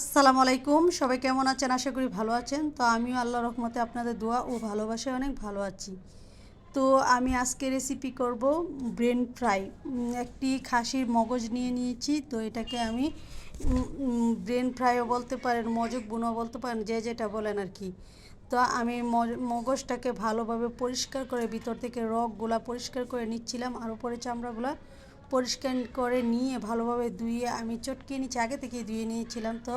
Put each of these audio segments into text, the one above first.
আসসালামু আলাইকুম। সবাই কেমন আছেন? আশা করি ভালো আছেন। তো আমিও আল্লাহ রহমতে আপনাদের দোয়া ও ভালোবাসায় অনেক ভালো আছি। তো আমি আজকে রেসিপি করব ব্রেন ফ্রাই। একটি খাসির মগজ নিয়ে নিয়েছি। তো এটাকে আমি ব্রেন ফ্রাইও বলতে পারেন, মজক বুনো বলতে পারেন, যে যেটা বলেন আর কি। তো আমি মগজটাকে ভালোভাবে পরিষ্কার করে ভিতর থেকে রগগুলা পরিষ্কার করে নিচ্ছিলাম। আর উপরে চামড়াগুলা পরিষ্কার করে নিয়ে ভালোভাবে ধুয়ে আমি চটকিয়ে নিচ্ছি আগে থেকেই ধুয়ে নিয়েছিলাম তো।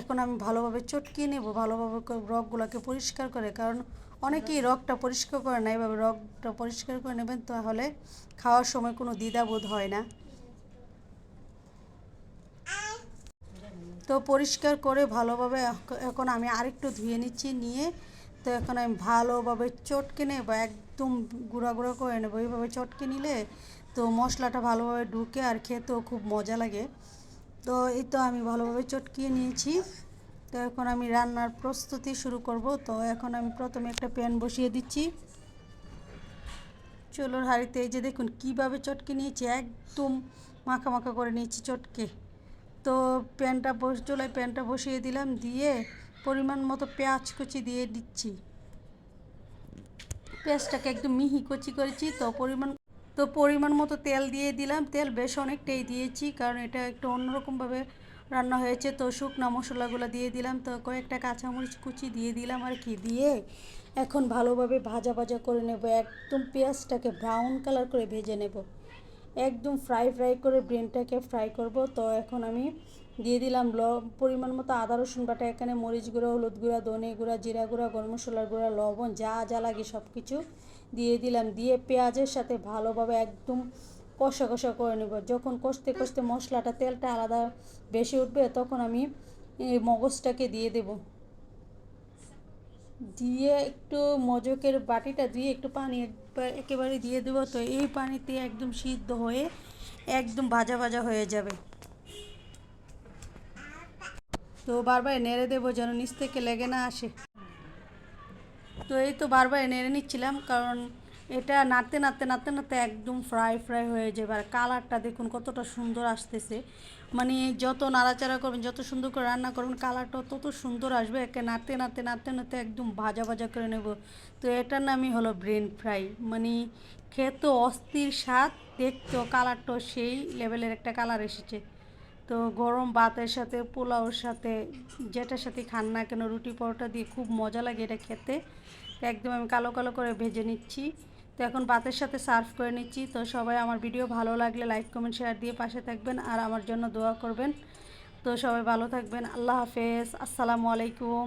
এখন আমি ভালোভাবে চটকিয়ে নেব, ভালোভাবে রগগুলোকে পরিষ্কার করে, কারণ অনেকেই রগটা পরিষ্কার করে না, এভাবে রগটা পরিষ্কার করে নেবেন তাহলে খাওয়ার সময় কোনো দ্বিধাবোধ হয় না। তো পরিষ্কার করে ভালোভাবে এখন আমি আরেকটু ধুয়ে নিচ্ছি, নিয়ে তো এখন আমি ভালোভাবে চটকে নেব, একদম গুঁড়া গুঁড়া করে নেব। এইভাবে চটকে নিলে তো মশলাটা ভালোভাবে ঢুকে আর খেতেও খুব মজা লাগে। তো এই তো আমি ভালোভাবে চটকিয়ে নিয়েছি। তো এখন আমি রান্নার প্রস্তুতি শুরু করব। তো এখন আমি প্রথমে একটা প্যান বসিয়ে দিচ্ছি। চলোর হাঁড়িতে এই যে দেখুন কীভাবে চটকে নিয়েছি, একদম মাখা মাখা করে নিয়েছি চটকে। তো প্যানটা বস চলে প্যানটা বসিয়ে দিলাম, দিয়ে পরিমাণ মতো পেঁয়াজ কুচি দিয়ে দিচ্ছি। পেঁয়াজটাকে একদম মিহি কুচি করেছি, তো পরিমাণ তো পরিমাণ মতো তেল দিয়ে দিলাম। তেল বেশ অনেকটাই দিয়েছি, কারণ এটা একটু অন্যরকমভাবে রান্না হয়েছে, তো শুকনা মশলাগুলো দিয়ে দিলাম। তো কয়েকটা কাঁচামরিচ কুচি দিয়ে দিলাম আর কি, দিয়ে এখন ভালোভাবে ভাজা ভাজা করে নেব। একদম পেঁয়াজটাকে ব্রাউন কালার করে ভেজে নেব। একদম ফ্রাই ফ্রাই করে ব্রেনটাকে ফ্রাই করব। তো এখন আমি দিয়ে দিলাম ল, পরিমাণ মতো আদা, রসুন বাটা, এখানে মরিচ গুঁড়ো, হলুদ গুঁড়া, ধনে গুঁড়া, জিরা গুঁড়া, গরম মশলার গুঁড়া, লবণ, যা যা লাগে সব কিছু দিয়ে দিলাম। দিয়ে পেঁয়াজের সাথে ভালোভাবে একদম কষা কষা করে নেব। যখন কষতে কষতে মশলাটা, তেলটা আলাদা বেশি উঠবে, তখন আমি মগজটাকে দিয়ে দেব। দিয়ে একটু মজকের বাটিটা দিয়ে একটু পানি একেবারে দিয়ে দেবো। তো এই পানিতে একদম সিদ্ধ হয়ে একদম ভাজা ভাজা হয়ে যাবে। তো বারবার নেড়ে দেবো যেন নিচ থেকে লেগে না আসে। তো এই তো বারবার নেড়ে নিচ্ছিলাম, কারণ এটা নাড়তে নাড়তে নাড়তে নাড়তে একদম ফ্রাই ফ্রাই হয়ে যাবে। আর কালারটা দেখুন কতটা সুন্দর আসতেছে। মানে যত নাড়াচাড়া করবেন, যত সুন্দর করে রান্না করবেন কালারটা তত সুন্দর আসবে। একে নাড়তে নাড়তে নাড়তে নাড়তে একদম ভাজা ভাজা করে নেব। তো এটার নামই হলো ব্রেন ফ্রাই মানে খেতে অস্থির স্বাদ দেখতো কালারটাও সেই লেভেলের একটা কালার এসেছে। তো গরম ভাতের সাথে, পোলাওর সাথে, যেটার সাথে খান না কেন, রুটি, পরোটা দিয়ে খুব মজা লাগে এটা খেতে। একদম আমি কালো কালো করে ভেজে নিচ্ছি। তো এখন ভাতের সাথে সার্ভ করে নিচ্ছি। তো সবাই আমার ভিডিও ভালো লাগলে লাইক, কমেন্ট, শেয়ার দিয়ে পাশে থাকবেন আর আমার জন্য দোয়া করবেন। তো সবাই ভালো থাকবেন। আল্লাহ হাফেজ। আসসালামু আলাইকুম।